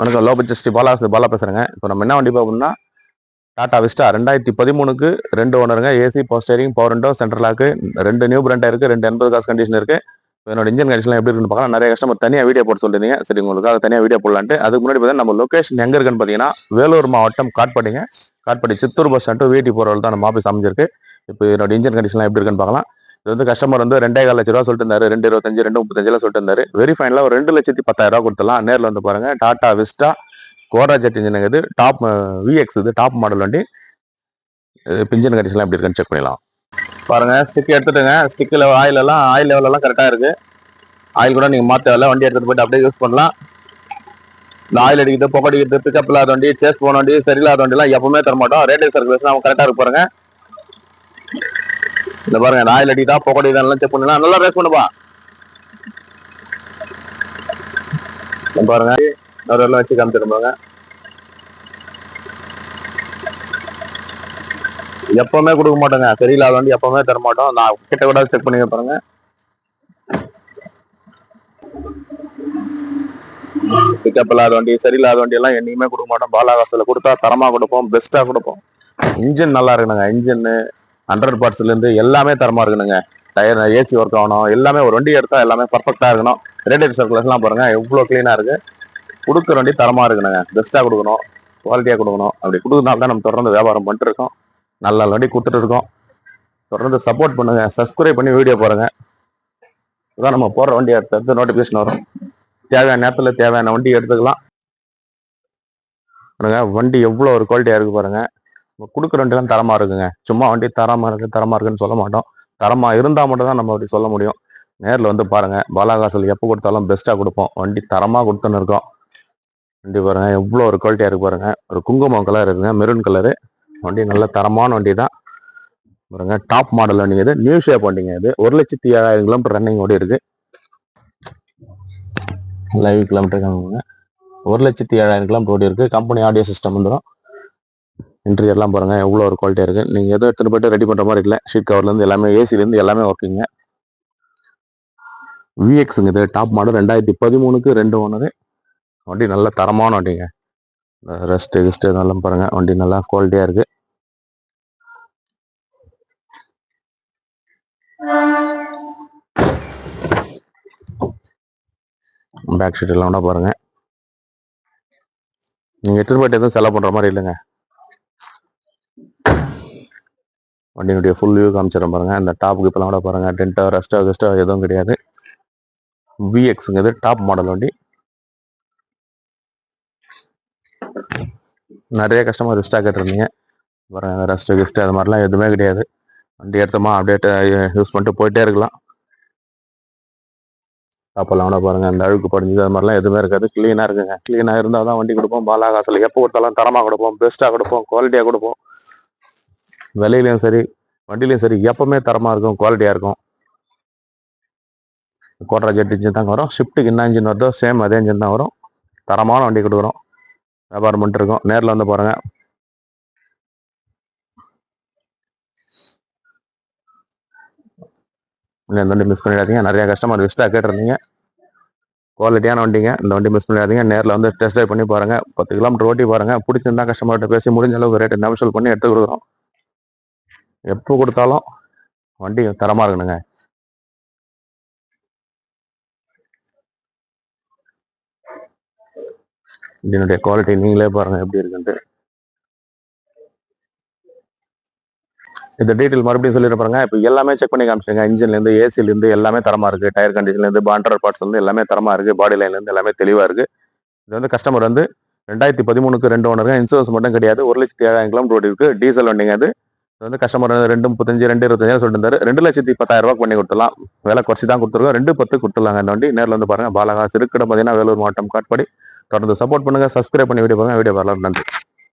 வணக்கம் low budget Sri Bala Bala பேசுகிறேங்க இப்போ நம்ம என்ன வண்டி பார்ப்போம்னா டாடா விஸ்டா ரெண்டாயிரத்தி பதிமூணுக்கு ரெண்டு ஓனருங்க. AC power steering power window central lock ரெண்டு நியூ பிராண்டாக இருக்குது ரெண்டு எண்பது காசு கண்டிஷன் இருக்குது என்னோட இன்ஜின் கண்டிஷன் எப்படி இருக்குன்னு பார்க்கலாம். நிறைய கஸ்டமர் தனியாக வீடியோ போட்டு சொல்லியிருந்தீங்க. சரி உங்களுக்காக தனியாக வீடியோ போடலான்ட்டு. அதுக்கு முன்னாடி பார்த்தீங்கன்னா நம்ம லொக்கேஷன் எங்கே இருக்குன்னு பார்த்தீங்கன்னா வேலூர் மாவட்டம் காட்பாடிங்க. காட்பாடி சித்தூர் பஸ் ஸ்டாண்ட் வீட்டி போகிறவள் தான் நம்ம ஆஃபீஸ் அமைஞ்சிருக்கு. இப்போ என்னோட இன்ஜின் கண்டிஷன்லாம் எப்படி இருக்குன்னு பார்க்கலாம். இது வந்து கஸ்டமர் வந்து ரெண்டே கால் லட்ச ரூபா சொல்லிட்டு இருந்தாரு ரெண்டு இருபத்தஞ்சு ரெண்டு முப்பத்தஞ்சுலாம் சொல்லிட்டு இருந்தாரு வெரி ஃபைனலாக ஒரு ரெண்டு லட்சத்தி பத்தாயிரம் ரூபா கொடுத்துலாம் நேரில் வந்து பாருங்க. Tata Vista Quadrajet engine இது. டாப் விஎக்ஸ் இது. டாப் மாடல் வண்டி. பிஞ்சின் கண்டிஷன்லாம் எப்படி இருக்குன்னு செக் பண்ணிடலாம். பாருங்க. ஸ்டிக் எடுத்துட்டுங்க. ஸ்டிக்கில் ஆயில் எல்லாம் ஆயில் லெவல் எல்லாம் கரெக்டாக இருக்கு. ஆயில் கூட நீங்கள் மாற்ற வேலை வண்டி எடுத்துட்டு போயிட்டு அப்படியே யூஸ் பண்ணலாம். இந்த ஆயில் அடிக்கிறது புகை அடிக்கிறது பிக்கப் இல்லாத வண்டி சேஸ் போன வண்டி சரியில்லாத வண்டிலாம் எப்பவுமே தர மாட்டோம் ரேடியோ சர்க்குலேஷன் அவங்க கரெக்டாக இருக்க பாருங்க. இந்த பாருங்க ராயல் அடிதா அடிக்குதா செக் பண்ணலாம் நல்லா ரேஸ் பண்ணுப்பா. பாருங்க ஒரு எல்லாம் வச்சு காமிச்சிடும் பாருங்க எப்பவுமே கொடுக்க மாட்டோங்க. சரியில்லாத வண்டி எப்பவுமே தர மாட்டோம். நான் கிட்ட கூட செக் பண்ணி பாருங்க. பிக்கப் இல்லாத வண்டி சரியில்லாத வண்டி எல்லாம் என்னைக்குமே கொடுக்க மாட்டோம். பாலாகாசில் கொடுத்தா தரமா கொடுப்போம் பெஸ்டா கொடுப்போம். இன்ஜின் நல்லா இருக்கணுங்க இன்ஜின் ஹண்ட்ரட் பார்ட்ஸ்லேருந்து எல்லாமே தரமாக இருக்கணுங்க. டயர் ஏசி ஒர்க் ஆகணும். எல்லாமே ஒரு வண்டி எடுத்தால் எல்லாமே பர்ஃபெக்டாக இருக்கணும். ரேடியேட் சர்க்கிள்ஸ்லாம் பாருங்கள் எவ்வளோ க்ளீனாக இருக்குது கொடுக்குற வண்டி தரமாக இருக்கணுங்க. பெஸ்ட்டாக கொடுக்கணும். குவாலிட்டியாக கொடுக்கணும். அப்படி கொடுக்குறதுனால தான் நம்ம தொடர்ந்து வியாபாரம் பண்ணிட்டு இருக்கோம். நல்ல வண்டி கொடுத்துட்டு இருக்கோம். தொடர்ந்து சப்போர்ட் பண்ணுங்கள் சப்ஸ்கிரைப் பண்ணி வீடியோ பாருங்கள் இதான் நம்ம போடுற வண்டி எடுத்து நோட்டிஃபிகேஷன் வரும். தேவையான நேரத்தில் தேவையான வண்டி எடுத்துக்கலாம். பாருங்கள் வண்டி எவ்வளோ ஒரு குவாலிட்டியாக இருக்குது பாருங்கள் கொடுக்குற வண்டிலாம் தரமா இருக்குங்க. சும்மா வண்டி தரமா இருக்கு தரமா இருக்குன்னு சொல்ல மாட்டோம். தரமா இருந்தா மட்டும் தான் நம்ம அப்படி சொல்ல முடியும். நேர்ல வந்து பாருங்க பாலாகாசல் எப்போ கொடுத்தாலும் பெஸ்ட்டாக கொடுப்போம். வண்டி தரமா கொடுத்துன்னு இருக்கோம். வண்டி பாருங்க எவ்வளோ ஒரு குவாலிட்டியா இருக்கு பாருங்க. ஒரு குங்குமம் கலர் இருக்குங்க மெரூன் கலரு வண்டி நல்ல தரமான வண்டி தான். பாருங்க டாப் மாடல் வண்டிங்க இது. நியூ ஷேப் வண்டிங்க இது. ஒரு லட்சத்தி ஏழாயிரம் கிலோமீட்டர் ரன்னிங் ஓடி இருக்கு. லைவ் கிலோமீட்டர் ஒரு லட்சத்தி ஏழாயிரம் கிலோமீட்டர் ஓடி இருக்கு. கம்பெனி ஆடியோ சிஸ்டம் வந்துடும் இன்டீரியர்லாம் பாருங்கள் எவ்வளோ ஒரு குவாலிட்டியாக இருக்குது நீங்கள் எதுவும் எடுத்துகிட்டு போயிட்டு ரெடி பண்ணுற மாதிரி இல்லை ஷீட் கவர்லேருந்து எல்லாமே ஏசிலேருந்து எல்லாமே ஒர்க்கிங்க விஎக்ஸுங்க இது டாப் மாடல் ரெண்டாயிரத்தி பதிமூணுக்கு ரெண்டு ஒன்று வண்டி நல்ல தரமான வண்டிங்க. ரெஸ்ட்டு கிஸ்ட்டு இதெல்லாம் பாருங்கள் வண்டி நல்லா குவாலிட்டியாக இருக்குது பேக் ஷீட் எல்லாம் கூட பாருங்க. நீங்க எட்டு போய்ட்டு எதுவும் செலவு பண்ற மாதிரி இல்லைங்க. வண்டியினுடைய ஃபுல் வியூ காமிச்சிடும் பாருங்க. இந்த டாப்புக்கு இப்போலாம் கூட பாருங்க. டென்ட்டோ ரெஸ்ட்டோ கெஸ்ட்டோ எதுவும் கிடையாது. விஎக்ஸுங்கிறது டாப் மாடல் வண்டி. நிறைய கஸ்டமர் ரெஸ்டாக கேட்டிருந்தீங்க. பாருங்க ரெஸ்ட்டு கெஸ்ட்டு அது மாதிரிலாம் எதுவுமே கிடையாது. வண்டி எடுத்தோமா அப்படியே யூஸ் பண்ணிட்டு போயிட்டே இருக்கலாம். அப்போல்லாம் கூட பாருங்கள் அந்த அழுக்கு படிஞ்சது அது மாதிரிலாம் எதுவுமே இருக்காது. க்ளீனாக இருக்குங்க. க்ளீனாக இருந்தால் தான் வண்டி கொடுப்போம். பாலாகாசில் எப்போ கொடுத்தாலும் தரமாக கொடுப்போம். பெஸ்ட்டாக கொடுப்போம். குவாலிட்டியாக கொடுப்போம். விலையிலையும் சரி வண்டிலையும் சரி எப்பவுமே தரமாக இருக்கும் குவாலிட்டியாக இருக்கும். கோட்ரா ஜெட் இன்ஜின் தாங்க வரும். ஷிஃப்ட்டுக்கு என்ன இன்ஜின் வருதோ சேம் அதே இன்ஜின் தான் வரும். தரமான வண்டி கொடுக்குறோம் வியாபாரம் பண்ணிட்டு இருக்கோம். நேரில் வந்து பாருங்கள் இந்த வண்டி மிஸ் பண்ணிடாதீங்க. நிறையா கஸ்டமர் விஸ்டாக கேட்டிருந்தீங்க. குவாலிட்டியான வண்டிங்க. இந்த வண்டி மிஸ் பண்ணிடாதீங்க. நேரில் வந்து டெஸ்ட் ட்ரைவ் பண்ணி பாருங்கள் பத்து கிலோமீட்டர் ஓட்டி பாருங்கள் பிடிச்சிருந்தா கஸ்டமர்கிட்ட பேசி முடிஞ்ச அளவுக்கு ரேட்டு நெமிஷல் பண்ணி எடுத்து கொடுக்குறோம். எப்போ கொடுத்தாலும் வண்டி தரமாக இருக்கணுங்க. இதனுடைய குவாலிட்டி நீங்களே பாருங்கள் எப்படி இருக்குன்ட்டு. இந்த டீட்டெயில் மறுபடியும் சொல்லிட்டு பாருங்க. இப்போ எல்லாமே செக் பண்ணி காமிச்சிங்க இன்ஜின்லேருந்து ஏசிலேருந்து எல்லாமே தரமாக இருக்குது டயர் கண்டிஷன்லேருந்து பாண்டர் பார்ட்ஸ்லேருந்து எல்லாமே தரமாக இருக்கு. பாடி லைன்லேருந்து எல்லாமே தெளிவாக இருக்குது இது வந்து கஸ்டமர் வந்து ரெண்டாயிரத்தி பதிமூணுக்கு ரெண்டு ஓனர் இன்சூரன்ஸ் மட்டும் கிடையாது. ஒரு லட்சத்தி ஏழாயிரம் கிலோமீட்டர் ஓடி இருக்குது டீசல் வண்டிங்க அது. வந்து கஸ்டமர் வந்து ரெண்டு முப்பத்தஞ்சு ரெண்டு இருபத்தஞ்சு சொல்லிருந்தாரு ரெண்டு லட்சத்தி பத்தாயிரம் ரூபாய் பண்ணி கொடுத்துலாம் விலை குறைச்சி தான் கொடுத்துருக்கோம். ரெண்டு பத்து கொடுத்துலாங்க அந்த வண்டி. நேரில் வந்து பாருங்க. பாலகா சிறுக்கிடம் பார்த்தீங்கன்னா வேலூர் மாவட்டம் காட்பாடி. தொடர்ந்து சப்போர்ட் பண்ணுங்க. சப்ஸ்கிரைப் பண்ணி வீடியோ பாருங்க. வீடியோ வரலாம் நன்றி.